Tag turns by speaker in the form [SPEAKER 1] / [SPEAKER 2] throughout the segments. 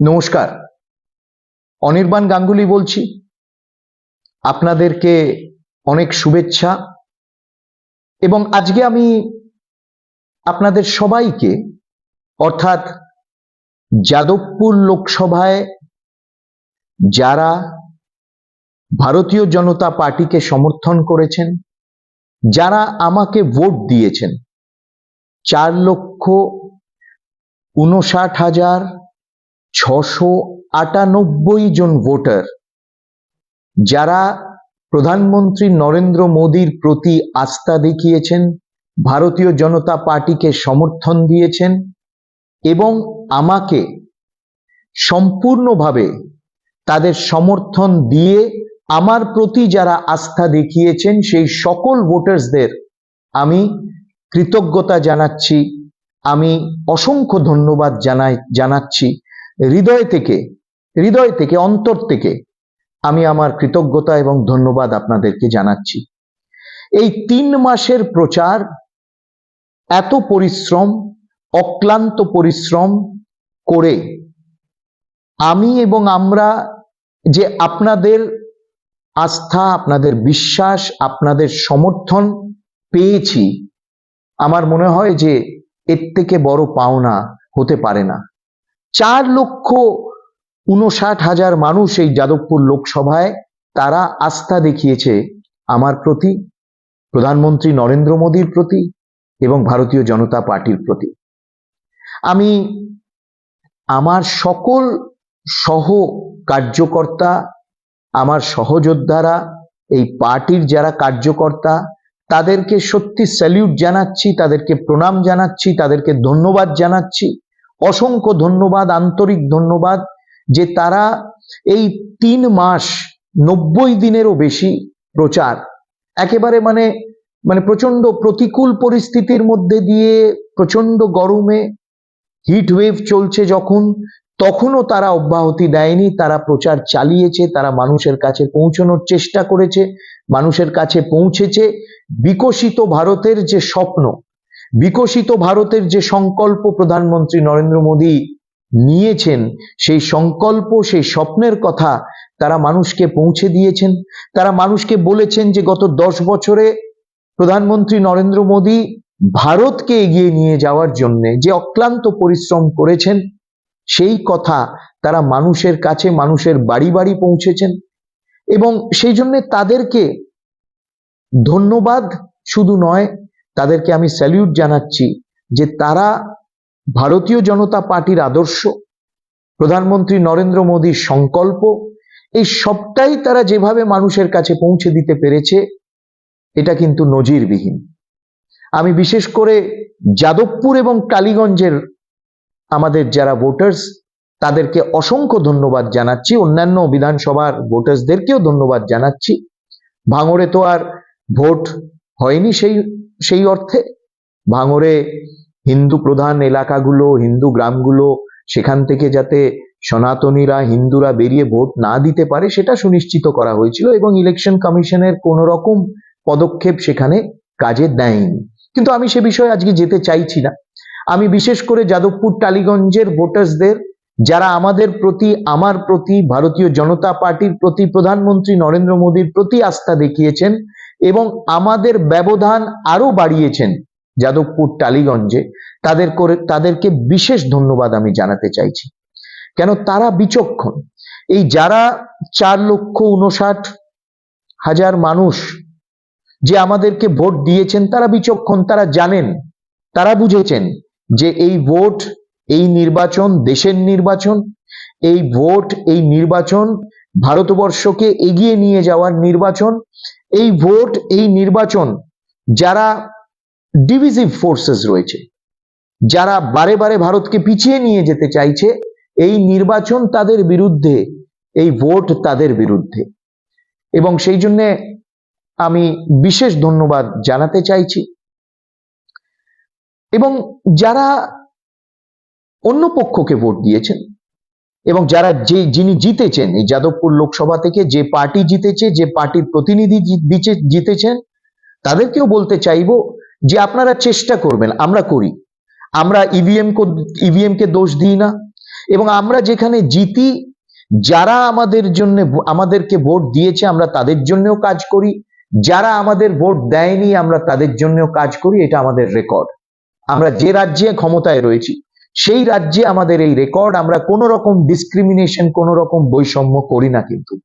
[SPEAKER 1] নমস্কার। অনির্বাণ গাঙ্গুলি বলছি। আপনাদেরকে অনেক শুভেচ্ছা। এবং আজকে আমি আপনাদের সবাইকে, অর্থাৎ যাদবপুর লোকসভায় যারা ভারতীয় জনতা পার্টিকে সমর্থন করেছেন, যারা আমাকে ভোট দিয়েছেন, চার লক্ষ উনষাট হাজার ছশো আটানব্বই জন ভোটার যারা প্রধানমন্ত্রী নরেন্দ্র মোদীর প্রতি আস্থা দেখিয়েছেন, ভারতীয় জনতা পার্টিকে সমর্থন দিয়েছেন এবং আমাকে সম্পূর্ণভাবে তাদের সমর্থন দিয়ে আমার প্রতি যারা আস্থা দেখিয়েছেন, সেই সকল ভোটার্সদের আমি কৃতজ্ঞতা জানাচ্ছি, আমি অসংখ্য ধন্যবাদ জানাই, জানাচ্ছি। হৃদয় থেকে হৃদয় থেকে, অন্তর থেকে আমি আমার কৃতজ্ঞতা এবং ধন্যবাদ আপনাদেরকে জানাচ্ছি। এই তিন মাসের প্রচার, এত পরিশ্রম, অক্লান্ত পরিশ্রম করে আমি এবং আমরা যে আপনাদের আস্থা, আপনাদের বিশ্বাস, আপনাদের সমর্থন পেয়েছি, আমার মনে হয় যে এর থেকে বড় পাওনা হতে পারে না। চার লক্ষ উনষাট হাজার মানুষ এই যাদবপুর লোকসভায় তারা আস্থা দেখিয়েছে আমার প্রতি, প্রধানমন্ত্রী নরেন্দ্র মোদীর প্রতি এবং ভারতীয় জনতা পার্টির প্রতি। আমি আমার সকল সহ কার্যকর্তা, আমার সহযোদ্ধারা, এই পার্টির যারা কার্যকর্তা, তাদেরকে সত্যি স্যালিউট জানাচ্ছি, তাদেরকে প্রণাম জানাচ্ছি, তাদেরকে ধন্যবাদ জানাচ্ছি। অসংখ্য ধন্যবাদ, আন্তরিক ধন্যবাদ যে তারা এই তিন মাস নব্বই দিনেরও বেশি প্রচার, একেবারে মানে মানে প্রচণ্ড প্রতিকূল পরিস্থিতির মধ্যে দিয়ে প্রচণ্ড গরমে হিট ওয়েভ চলছে যখন, তখনও তারা অব্যাহতি দেয়নি, তারা প্রচার চালিয়েছে, তারা মানুষের কাছে পৌঁছানোর চেষ্টা করেছে, মানুষের কাছে পৌঁছেছে। বিকশিত ভারতের যে স্বপ্ন বিকশিত ভারতের যে সংকল্প প্রধানমন্ত্রী নরেন্দ্র মোদী নিয়েছেন, সেই সংকল্প, সেই স্বপ্নের কথা তারা মানুষকে পৌঁছে দিয়েছেন। তারা মানুষকে বলেছেন যে গত দশ বছরে প্রধানমন্ত্রী নরেন্দ্র মোদী ভারতকে এগিয়ে নিয়ে যাওয়ার জন্য যে অক্লান্ত পরিশ্রম করেছেন, সেই কথা তারা মানুষের কাছে, মানুষের বাড়ি বাড়ি পৌঁছেছেন। এবং সেই জন্য তাদেরকে ধন্যবাদ শুধু নয় তাদেরকে আমি স্যালিউট জানাচ্ছি যে তারা ভারতীয় জনতা পার্টির আদর্শ, প্রধানমন্ত্রী নরেন্দ্র মোদীর সংকল্প, এই সবটাই তারা যেভাবে মানুষের কাছে পৌঁছে দিতে পেরেছে, এটা কিন্তু নজিরবিহীন। আমি বিশেষ করে যাদবপুর এবং টালিগঞ্জের আমাদের যারা ভোটার্স তাদেরকে অসংখ্য ধন্যবাদ জানাচ্ছি। অন্যান্য বিধানসভার ভোটার্সদেরকেও ধন্যবাদ জানাচ্ছি। ভাঙড়ে তো আর ভোট হয়নি সেই সেই অর্থে ভাঙড়ে হিন্দু প্রধান এলাকাগুলো, হিন্দু গ্রামগুলো, সেখান থেকে যাতে সনাতনীরা, হিন্দুরা বেরিয়ে ভোট না দিতে পারে, সেটা সুনিশ্চিত করা হয়েছিল এবং ইলেকশন কমিশনের কোন রকম পদক্ষেপ সেখানে কাজে দেয়নি। কিন্তু আমি সে বিষয়ে আজকে যেতে চাইছি না। আমি বিশেষ করে যাদবপুর, টালিগঞ্জের ভোটার্সদের যারা আমাদের প্রতি, আমার প্রতি, ভারতীয় জনতা পার্টির প্রতি, প্রধানমন্ত্রী নরেন্দ্র মোদীর প্রতি আস্থা দেখিয়েছেন এবং আমাদের ব্যবধান আরও বাড়িয়েছেন যাদবপুর, টালিগঞ্জে। তাদের করে, তাদেরকে বিশেষ ধন্যবাদ আমি জানাতে চাইছি। কেন তারা বিচক্ষণ? এই যারা চার লক্ষ উনষাট হাজার মানুষ যে আমাদেরকে ভোট দিয়েছেন, তারা বিচক্ষণ, তারা জানেন, তারা বুঝেছেন যে এই ভোট, এই নির্বাচন, দেশের নির্বাচন, এই ভোট, এই নির্বাচন, ভারতবর্ষকে এগিয়ে নিয়ে যাওয়ার নির্বাচন এই ভোট, এই নির্বাচন যারা ডিভিজিভ ফোর্সেস রয়েছে, যারা বারে বারে ভারতকে পিছিয়ে নিয়ে যেতে চাইছে, এই নির্বাচন তাদের বিরুদ্ধে, এই ভোট তাদের বিরুদ্ধে। এবং সেই জন্য আমি বিশেষ ধন্যবাদ জানাতে চাইছি। এবং যারা অন্য পক্ষকে ভোট দিয়েছেন এবং যারা যে, যিনি জিতেছেন, এই যাদবপুর লোকসভা থেকে যে পার্টি জিতেছে, যে পার্টির প্রতিনিধি জিতেছেন, তাদেরকেও বলতে চাইব যে আপনারা চেষ্টা করবেন, আমরা করি। আমরা ইভিএম ইভিএম কে দোষ দিই না। এবং আমরা যেখানে জিতি, যারা আমাদের জন্য, আমাদেরকে ভোট দিয়েছে, আমরা তাদের জন্যও কাজ করি। যারা আমাদের ভোট দেয়নি, আমরা তাদের জন্যও কাজ করি। এটা আমাদের রেকর্ড। আমরা যে রাজ্যে ক্ষমতায় রয়েছি সেই রাজ্যে আমাদের এই রেকর্ড আমরা কোনো রকম ডিসক্রিমিনেশন কোনো রকম বৈষম্য করি না কিন্তু।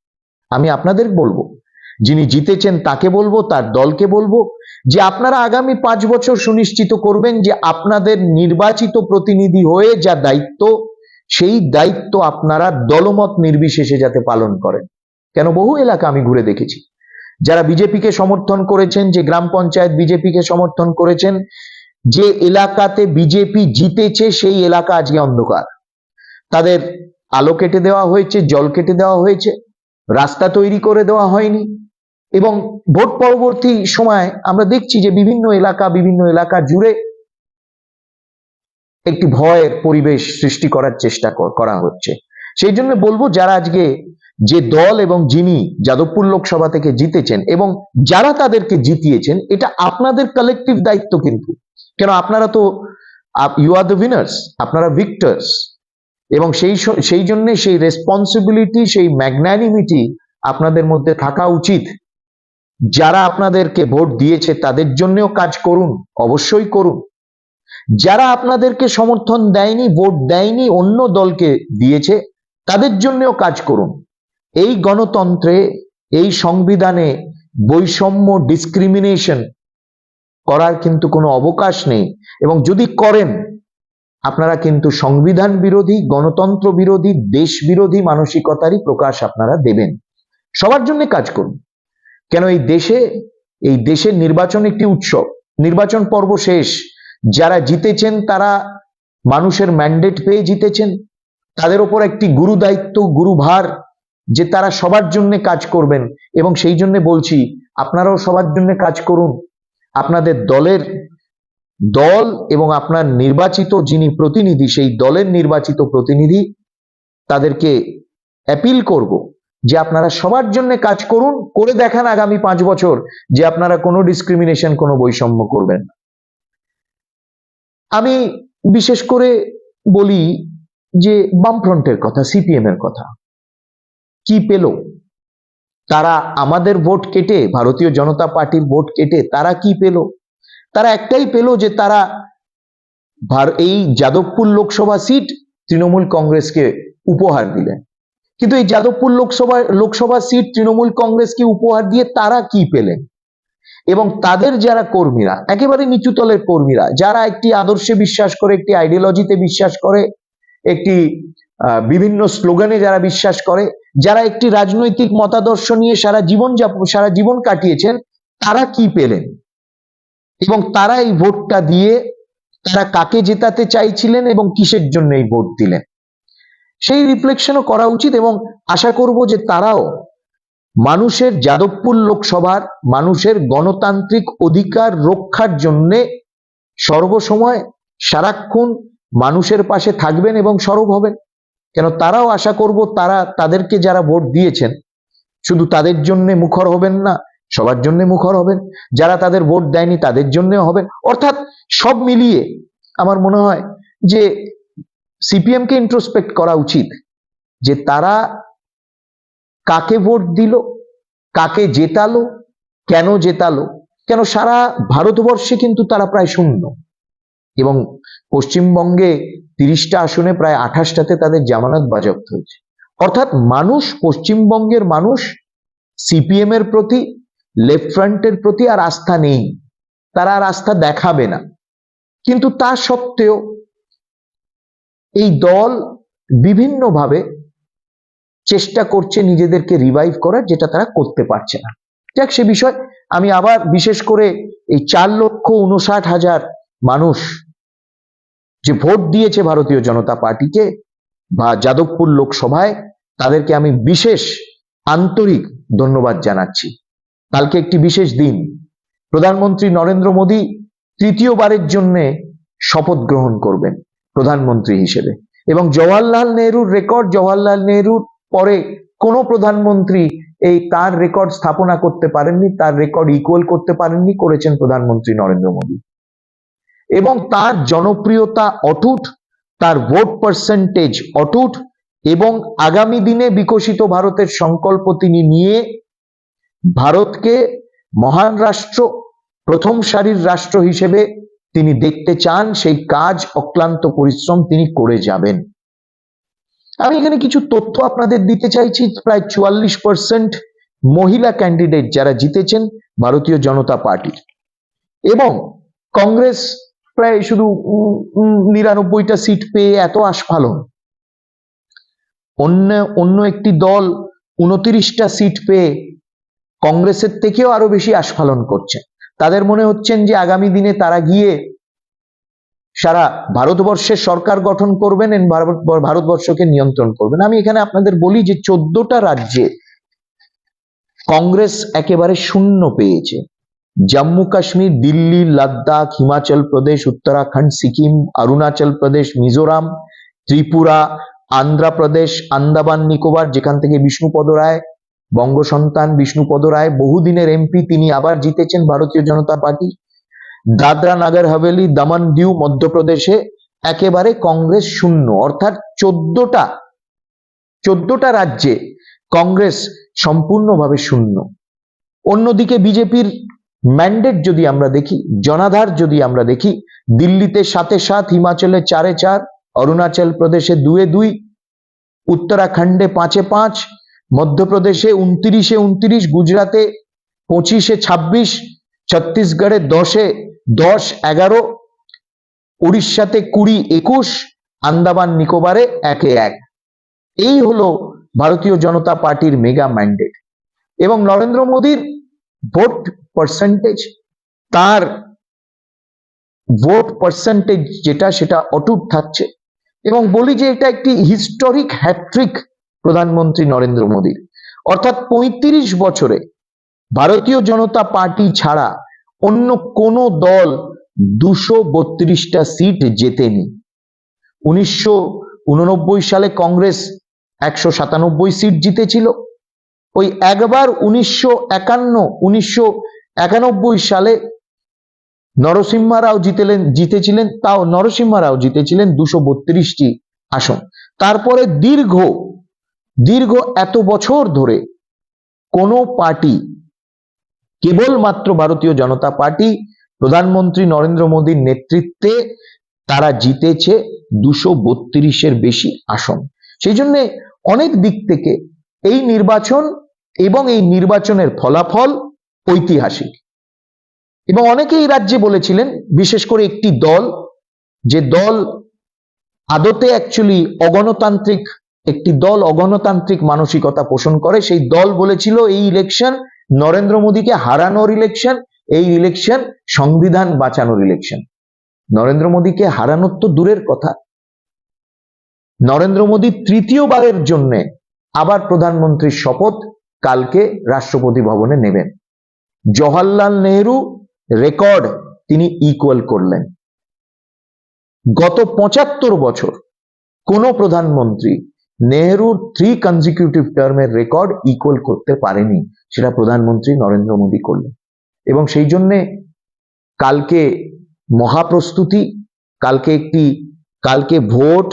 [SPEAKER 1] আমি আপনাদের বলব, যিনি জিতেছেন তাকে বলব, তার দলকে বলব, যে আপনারা আগামী পাঁচ বছর সুনিশ্চিত করবেন যে আপনাদের নির্বাচিত প্রতিনিধি হয়ে যা দায়িত্ব, সেই দায়িত্ব আপনারা দলমত নির্বিশেষে যাতে পালন করেন। কেন? বহু এলাকা আমি ঘুরে দেখেছি। যারা বিজেপিকে সমর্থন করেছেন, যে গ্রাম পঞ্চায়েত বিজেপিকে সমর্থন করেছেন যে এলাকাতে বিজেপি জিতেছে, সেই এলাকা আজকে অন্ধকার। তাদের আলো কেটে দেওয়া হয়েছে, জল কেটে দেওয়া হয়েছে, রাস্তা তৈরি করে দেওয়া হয়নি এবং ভোট পরবর্তী সময় আমরা দেখছি যে বিভিন্ন এলাকা বিভিন্ন এলাকা জুড়ে একটি ভয়ের পরিবেশ সৃষ্টি করার চেষ্টা করা হচ্ছে। সেই জন্য বলব, যারা আজকে যে দল এবং যিনি যাদবপুর লোকসভা থেকে জিতেছেন এবং যারা তাদেরকে জিতিয়েছেন, এটা আপনাদের কালেকটিভ দায়িত্ব কিন্তু। কেন আপনারা তো ইউ আর দ্য উইনার্স আপনারা ভিক্টর্স এবং সেই সেই জন্য সেই রেসপন্সিবিলিটি সেই ম্যাগনানিমিটি আপনাদের মধ্যে থাকা উচিত। যারা আপনাদেরকে ভোট দিয়েছে তাদের জন্যও কাজ করুন, অবশ্যই করুন। যারা আপনাদেরকে সমর্থন দেয়নি, ভোট দেয়নি, অন্য দলকে দিয়েছে, তাদের জন্যও কাজ করুন। এই গণতন্ত্রে, এই সংবিধানে বৈষম্য ডিসক্রিমিনেশন করার কিন্তু কোনো অবকাশ নেই। এবং যদি করেন, আপনারা কিন্তু সংবিধান বিরোধী, গণতন্ত্র বিরোধী, দেশ বিরোধী মানসিকতারই প্রকাশ আপনারা দেবেন। সবার জন্য কাজ করুন। কেন এই দেশে, এই দেশের নির্বাচন একটি উৎসব। নির্বাচন পর্ব শেষ। যারা জিতেছেন, তারা মানুষের ম্যান্ডেট পেয়ে জিতেছেন। তাদের ওপর একটি গুরু দায়িত্ব গুরুভার যে তারা সবার জন্য কাজ করবেন। এবং সেই জন্য বলছি, আপনারাও সবার জন্য কাজ করুন। আপনাদের দলের দল এবং আপনার নির্বাচিত যিনি প্রতিনিধি, সেই দলের নির্বাচিত প্রতিনিধি তাদেরকে অ্যাপিল করব যে আপনারা সবার জন্য কাজ করুন, করে দেখান আগামী পাঁচ বছর যে আপনারা কোনো ডিসক্রিমিনেশন কোনো বৈষম্য করবেন আমি বিশেষ করে বলি যে বামফ্রন্টের কথা সিপিএম এর কথা। কি পেল? তারা আমাদের ভোট কেটে, ভারতীয় জনতা পার্টির ভোট কেটে, তারা কি পেল? তারা একটাই পেল যে তারা এই যাদবপুর লোকসভা সিট তৃণমূল কংগ্রেসকে উপহার দিলেন। কিন্তু এই যাদবপুর লোকসভা লোকসভা সিট তৃণমূল কংগ্রেসকে উপহার দিয়ে তারা কি পেলেন? এবং তাদের যারা কর্মীরা, একেবারে নিচুতলের কর্মীরা, যারা একটি আদর্শে বিশ্বাস করে, একটি আইডিওলজিতে বিশ্বাস করে, একটি বিভিন্ন স্লোগানে যারা বিশ্বাস করে, যারা একটি রাজনৈতিক মতাদর্শ নিয়ে সারা জীবন সারা জীবন কাটিয়েছেন, তারা কি পেলেন? এবং তারা এই ভোটটা দিয়ে তারা কাকে জেতাতে চাইছিলেন এবং কিসের জন্য এই ভোট দিলেন? সেই রিফ্লেকশনও করা উচিত এবং আশা করব যে তারাও মানুষের যাদবপুর লোকসভার মানুষের গণতান্ত্রিক অধিকার রক্ষার জন্যে সর্বসময় সারাক্ষণ মানুষের পাশে থাকবেন এবং সরব হবেন। কেন তারাও আশা করব তারা তাদেরকে যারা ভোট দিয়েছেন, শুধু তাদের জন্য মুখর হবেন না, সবার জন্য মুখর হবেন, যারা তাদের ভোট দেয়নি তাদের জন্য হবেন। অর্থাৎ সব মিলিয়ে আমার মনে হয় যে সিপিএম কে ইন্ট্রোস্পেক্ট করা উচিত যে তারা কাকে ভোট দিল, কাকে জেতালো, কেন জেতালো, কেন সারা ভারতবর্ষে কিন্তু তারা প্রায় শূন্য। এবং পশ্চিমবঙ্গে তিরিশটা আসনে প্রায় আঠাশটাতে তাদের জামানত বাজেয়াপ্ত হয়েছে। অর্থাৎ মানুষ, পশ্চিমবঙ্গের মানুষ সিপিএম এর প্রতি লেফট ফ্রন্টের প্রতি আর আস্থা নেই। তারা আর আস্থা দেখাবে না। কিন্তু তা সত্ত্বেও এই দল বিভিন্নভাবে চেষ্টা করছে নিজেদেরকে রিভাইভ করার, যেটা তারা করতে পারছে না। যাক, সে বিষয়। আমি আবার বিশেষ করে এই চার লক্ষ উনষাট হাজার মানুষ যে ভোট দিয়েছে ভারতীয় জনতা পার্টিকে বা যাদবপুর লোকসভায়, তাদেরকে আমি বিশেষ আন্তরিক ধন্যবাদ জানাচ্ছি। কালকে একটি বিশেষ দিন। প্রধানমন্ত্রী নরেন্দ্র মোদী তৃতীয়বারের জন্য শপথ গ্রহণ করবেন প্রধানমন্ত্রী হিসেবে। এবং জওয়াহরলাল নেহরুর রেকর্ড, জওয়াহরলাল নেহরুর পরে কোনো প্রধানমন্ত্রী এই তার রেকর্ড স্থাপনা করতে পারেননি, তার রেকর্ড ইকুয়াল করতে পারেননি, করেছেন প্রধানমন্ত্রী নরেন্দ্র মোদী। এবং তার জনপ্রিয়তা অটুট, তার ভোট পার্সেন্টেজ অটুট এবং আগামী দিনে বিকশিত ভারতের সংকল্প তিনি নিয়ে ভারতকে মহান রাষ্ট্র, প্রথম সারির রাষ্ট্র হিসেবে তিনি দেখতে চান, সেই কাজ, অক্লান্ত পরিশ্রম তিনি করে যাবেন। আমি এখানে কিছু তথ্য আপনাদের দিতে চাইছি, প্রায় চুয়াল্লিশ পার্সেন্ট মহিলা ক্যান্ডিডেট যারা জিতেছেন ভারতীয় জনতা পার্টির। এবং কংগ্রেস প্রায় শুধু নিরানব্বইটা সিট পেয়ে এত আস্ফালন অন্য অন্য একটি দল উনত্রিশটা সিট পেয়ে কংগ্রেসের থেকেও আরও বেশি আস্ফালন করছে। তাদের মনে হচ্ছেন যে আগামী দিনে তারা গিয়ে সারা ভারতবর্ষের সরকার গঠন করবেন ভারতবর্ষকে নিয়ন্ত্রণ করবেন। আমি এখানে আপনাদের বলি যে চোদ্দটা রাজ্যে কংগ্রেস একেবারে শূন্য পেয়েছে। জম্মু কাশ্মীর দিল্লি লাদাখ হিমাচল প্রদেশ উত্তরাখণ্ড সিকিম অরুণাচল প্রদেশ মিজোরাম ত্রিপুরা আন্ধ্রপ্রদেশ আন্দামান নিকোবর যেখান থেকে বিষ্ণুপদ রায় বঙ্গ সন্তান বিষ্ণুপদ রায় বহুদিনের এমপি তিনি আবার জিতেছেন ভারতীয় জনতা পার্টি। দাদরা, নাগর, হাভেলি, দমন দিউ মধ্যপ্রদেশে একেবারে কংগ্রেস শূন্য, অর্থাৎ চোদ্দটা চোদ্দটা রাজ্যে কংগ্রেস সম্পূর্ণভাবে শূন্য। অন্যদিকে বিজেপির ম্যান্ডেট যদি আমরা দেখি, জনাধার যদি আমরা দেখি, দিল্লিতে সাথে সাত, হিমাচলে চারে চার, অরুণাচল প্রদেশে দুয়ে দুই, উত্তরাখণ্ডে পাঁচে পাঁচ, মধ্যপ্রদেশে উনত্রিশে উনত্রিশ, গুজরাটে পঁচিশে ছাব্বিশ, ছত্তিশগড়ে দশে দশ, এগারো, উড়িষ্যাতে কুড়ি একুশ, আন্দামান নিকোবারে একে এক। এই হলো ভারতীয় জনতা পার্টির মেগা ম্যান্ডেট। এবং নরেন্দ্র মোদীর ভোট পার্সেন্টেজ তার ভোট পার্সেন্টেজ যেটা, সেটা অটুট থাকছে। এবং বলি যে এটা একটি হিস্টোরিক হ্যাট্রিক প্রধানমন্ত্রী নরেন্দ্র মোদীর। অর্থাৎ পঁয়ত্রিশ বছরে ভারতীয় জনতা পার্টি ছাড়া অন্য কোনো দল দুশো বত্রিশটা সিট জেতেনি। উনিশশো উননব্বই সালে কংগ্রেস একশো সাতানব্বই সিট জিতেছিল। ওই একবার উনিশশো একান্ন, উনিশশো একানব্বই সালে নরসিংহ রাও জিতেলেন, জিতেছিলেন, তাও নরসিংহ রাও জিতেছিলেন দুশো বত্রিশটি আসন। তারপরে দীর্ঘ দীর্ঘ এত বছর ধরে কোনো পার্টি, কেবলমাত্র ভারতীয় জনতা পার্টি, প্রধানমন্ত্রী নরেন্দ্র মোদীর নেতৃত্বে তারা জিতেছে দুশো বত্রিশের বেশি আসন। সেই জন্য অনেক দিক থেকে এই নির্বাচন এবং এই নির্বাচনের ফলাফল ঐতিহাসিক। এবং অনেকেই রাজ্যে বলেছিলেন, বিশেষ করে একটি দল, যে দল আদতে অ্যাকচুয়ালি অগণতান্ত্রিক, একটি দল অগণতান্ত্রিক মানসিকতা পোষণ করে, সেই দল বলেছিল এই ইলেকশন নরেন্দ্র মোদীকে হারানোর ইলেকশন এই ইলেকশন সংবিধান বাঁচানোর ইলেকশন নরেন্দ্র মোদীকে হারানোর তো দূরের কথা। নরেন্দ্র মোদী তৃতীয়বারের জন্যে আবার প্রধানমন্ত্রীর শপথ কালকে রাষ্ট্রপতি ভবনে নেবেন। জওয়াহরলাল নেহরু রেকর্ড তিনি ইকুয়াল করলেন। গত পঁচাত্তর বছর কোন প্রধানমন্ত্রী নেহরুর থ্রি কনজিকিউটিভ টার্মের রেকর্ড ইকুয়াল করতে পারেনি, সেটা প্রধানমন্ত্রী নরেন্দ্র মোদী করলেন। এবং সেই জন্যে কালকে মহাপ্রস্তুতি, কালকে একটি, কালকে ভোট,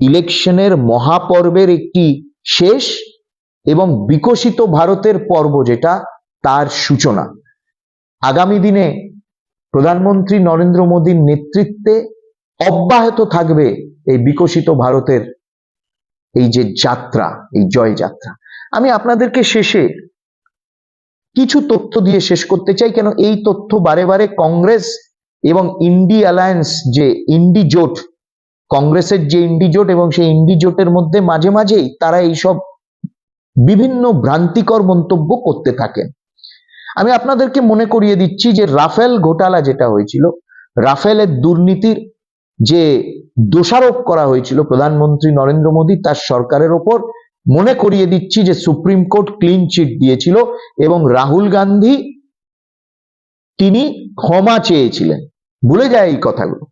[SPEAKER 1] ইলেকশনের মহাপর্বের একটি শেষ এবং বিকশিত ভারতের পর্ব যেটা তার সূচনা। আগামী দিনে প্রধানমন্ত্রী নরেন্দ্র মোদীর নেতৃত্বে অব্যাহত থাকবে এই বিকশিত ভারতের এই যে যাত্রা, এই জয় যাত্রা আমি আপনাদেরকে শেষে কিছু তথ্য দিয়ে শেষ করতে চাই, কেন এই তথ্য বারে বারে কংগ্রেস এবং ইন্ডি অ্যালায়েন্স যে ইন্ডি জোট, কংগ্রেসের যে ইন্ডি জোট এবং সেই ইন্ডি জোটের মধ্যে মাঝে মাঝেই তারা এইসব বিভিন্ন ভ্রান্তিকর মন্তব্য করতে থাকেন। আমি আপনাদেরকে মনে করিয়ে দিচ্ছি যে রাফেল ঘোটালা যেটা হয়েছিল, রাফেলের দুর্নীতির যে দোষারোপ করা হয়েছিল প্রধানমন্ত্রী নরেন্দ্র মোদী তার সরকারের ওপর, মনে করিয়ে দিচ্ছি যে সুপ্রিম কোর্ট ক্লিন চিট দিয়েছিল এবং রাহুল গান্ধী তিনি ক্ষমা চেয়েছিলেন। ভুলে যায় এই কথাগুলো।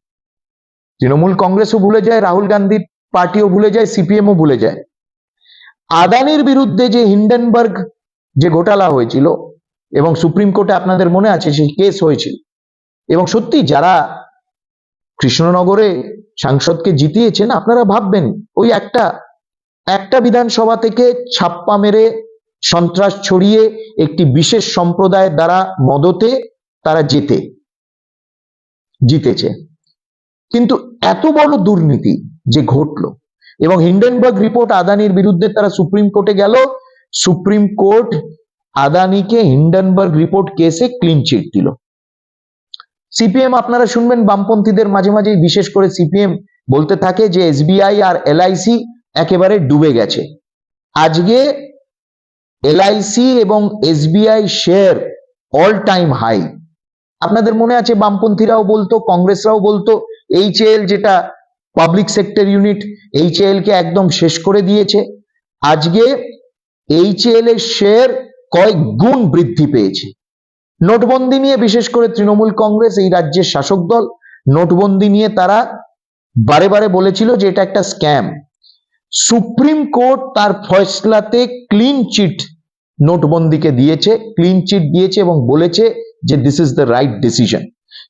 [SPEAKER 1] তৃণমূল কংগ্রেসও ভুলে যায়, রাহুল গান্ধীর পার্টিও ভুলে যায়, সিপিএমও ভুলে যায়। আদানির বিরুদ্ধে যে হিন্ডেনবার্গ যে ঘোটালা হয়েছিল এবং সুপ্রিম কোর্টে আপনাদের মনে আছে সেই কেস হয়েছিল। এবং সত্যি যারা কৃষ্ণনগরে সাংসদকে জিতিয়েছেন, আপনারা ভাববেন, ওই একটা একটা বিধানসভা থেকে ছাপ্পা মেরে সন্ত্রাস ছড়িয়ে একটি বিশেষ সম্প্রদায়ের দ্বারা মদতে তারা জেতে, জিতেছে। কিন্তু এত বড় দুর্নীতি যে ঘটলো, এবং হিন্ডেনবার্গ রিপোর্ট আদানির বিরুদ্ধে তারা সুপ্রিম কোর্টে গেল, সুপ্রিম কোর্ট আদানিকে হিন্ডেনবার্গ রিপোর্ট কেসে ক্লিন চিট দিল। সিপিএম আপনারা শুনবেন, বামপন্থীদের মাঝে মাঝে বিশেষ করে সিপিএম বলতে থাকে যে এসবিআই আর এলআইসি একেবারে ডুবে গেছে। আজকে এলআইসি এবং SBI share all time high আপনাদের মনে আছে বামপন্থীরাও বলতো, কংগ্রেসরাও বলতো এইচএল যেটা পাবলিক সেক্টর ইউনিট এইচএল কে একদম শেষ করে দিয়েছে। আজকে এইচএল এর শেয়ার কয়েক গুণ বৃদ্ধি পেয়েছে। নোটবন্দি নিয়ে বিশেষ করে তৃণমূল কংগ্রেস, এই রাজ্যের শাসক দল, নোটবন্দি নিয়ে তারা বারে বারে বলেছিল যে এটা একটা স্ক্যাম। সুপ্রিম কোর্ট তার ফয়সলাতে ক্লিন চিট নোটবন্দিকে দিয়েছে, ক্লিন চিট দিয়েছে এবং বলেছে যে this is the right decision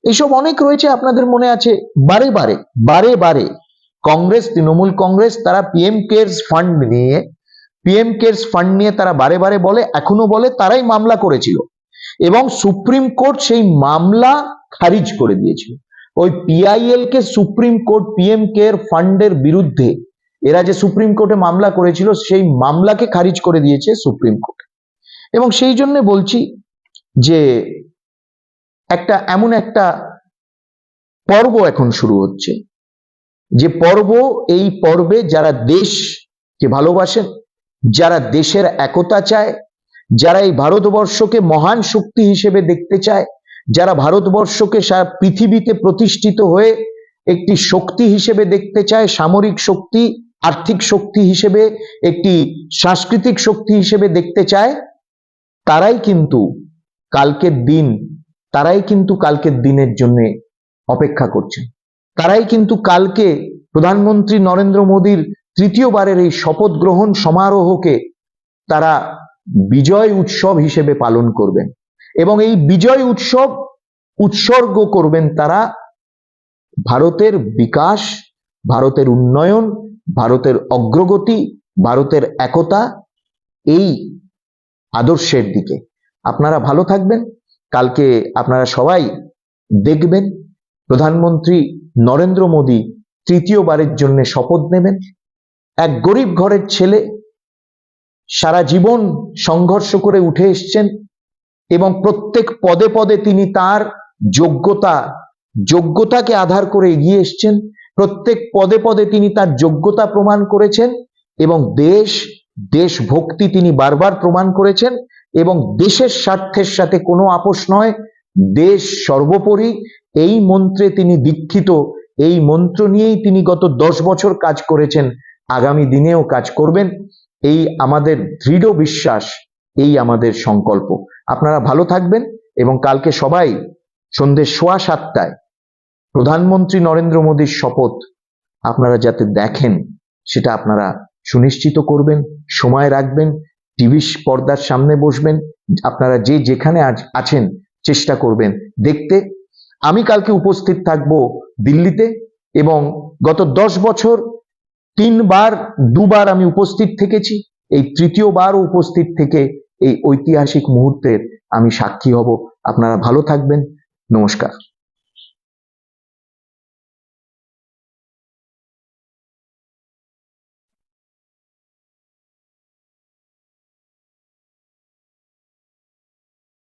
[SPEAKER 1] এইসব অনেক রয়েছে আপনাদের মনে আছে, বারে বারে বারে বারে কংগ্রেস, তৃণমূল কংগ্রেস, তারা পিএম কেয়ার্স ফান্ড নিয়ে পিএম কেয়ার্স ফান্ড নিয়ে তারা বারে বারে বলে, এখনও বলে, তারাই মামলা করেছিল। এবং সুপ্রিম কোর্ট সেই মামলা খারিজ করে দিয়েছিল। ওই পিআইএল কে সুপ্রিম কোর্ট পিএম কেয়ার ফান্ডের বিরুদ্ধে এরা যে সুপ্রিম কোর্টে মামলা করেছিল, সেই মামলাকে খারিজ করে দিয়েছে সুপ্রিম কোর্ট এবং সেই জন্য বলছি যে, একটা এমন একটা পর্ব এখন শুরু হচ্ছে। যে পর্ব, এই পর্বে যারা দেশকে ভালোবাসেন যারা দেশের একতা চায়, যারা এই ভারতবর্ষকে মহান শক্তি হিসেবে দেখতে চায়, যারা ভারতবর্ষকে সারা পৃথিবীতে প্রতিষ্ঠিত হয়ে একটি শক্তি হিসেবে দেখতে চায়, সামরিক শক্তি, আর্থিক শক্তি হিসেবে, একটি সাংস্কৃতিক শক্তি হিসেবে দেখতে চায়, তারাই কিন্তু কালকের দিন, তারাই কিন্তু কালকের দিনের জন্য অপেক্ষা করছেন। তারাই কিন্তু কালকে প্রধানমন্ত্রী নরেন্দ্র মোদীর তৃতীয়বারের এই শপথ গ্রহণ সমারোহকে তারা বিজয় উৎসব হিসেবে পালন করবেন। এবং এই বিজয় উৎসব উৎসর্গ করবেন তারা ভারতের বিকাশ, ভারতের উন্নয়ন, ভারতের অগ্রগতি, ভারতের একতা এই আদর্শের দিকে। আপনারা ভালো থাকবেন। কালকে আপনারা সবাই দেখবেন। প্রধানমন্ত্রী নরেন্দ্র মোদী তৃতীয়বারের জন্য শপথ নেবেন। এক গরিব ঘরের ছেলে সারা জীবন সংঘর্ষ করে উঠে এসছেন এবং প্রত্যেক পদে পদে তিনি তার যোগ্যতা, যোগ্যতাকে আধার করে এগিয়ে এসছেন। প্রত্যেক পদে পদে তিনি তার যোগ্যতা প্রমাণ করেছেন এবং দেশ, দেশভক্তি তিনি বারবার প্রমাণ করেছেন এবং দেশের স্বার্থের সাথে কোনো আপোষ নয়, দেশ সর্বোপরি। এই মন্ত্রে তিনি দীক্ষিত, এই মন্ত্র নিয়েই তিনি গত দশ বছর কাজ করেছেন। আগামী দিনেও কাজ করবেন। এই আমাদের দৃঢ় বিশ্বাস, এই আমাদের সংকল্প। আপনারা ভালো থাকবেন এবং কালকে সবাই সন্ধ্যে সোয়া সাতটায় প্রধানমন্ত্রী নরেন্দ্র মোদীর শপথ আপনারা যাতে দেখেন, সেটা আপনারা সুনিশ্চিত করবেন, সময় রাখবেন, টিভি পর্দার সামনে বসবেন, আপনারা যে যেখানে আজ- আছেন চেষ্টা করবেন দেখতে। আমি কালকে উপস্থিত থাকব দিল্লিতে এবং গত দশ বছর তিনবার, দুবার আমি উপস্থিত থেকেছি। এই তৃতীয়বার উপস্থিত থেকে এই ঐতিহাসিক মুহূর্তের আমি সাক্ষী হব। আপনারা ভালো থাকবেন। নমস্কার।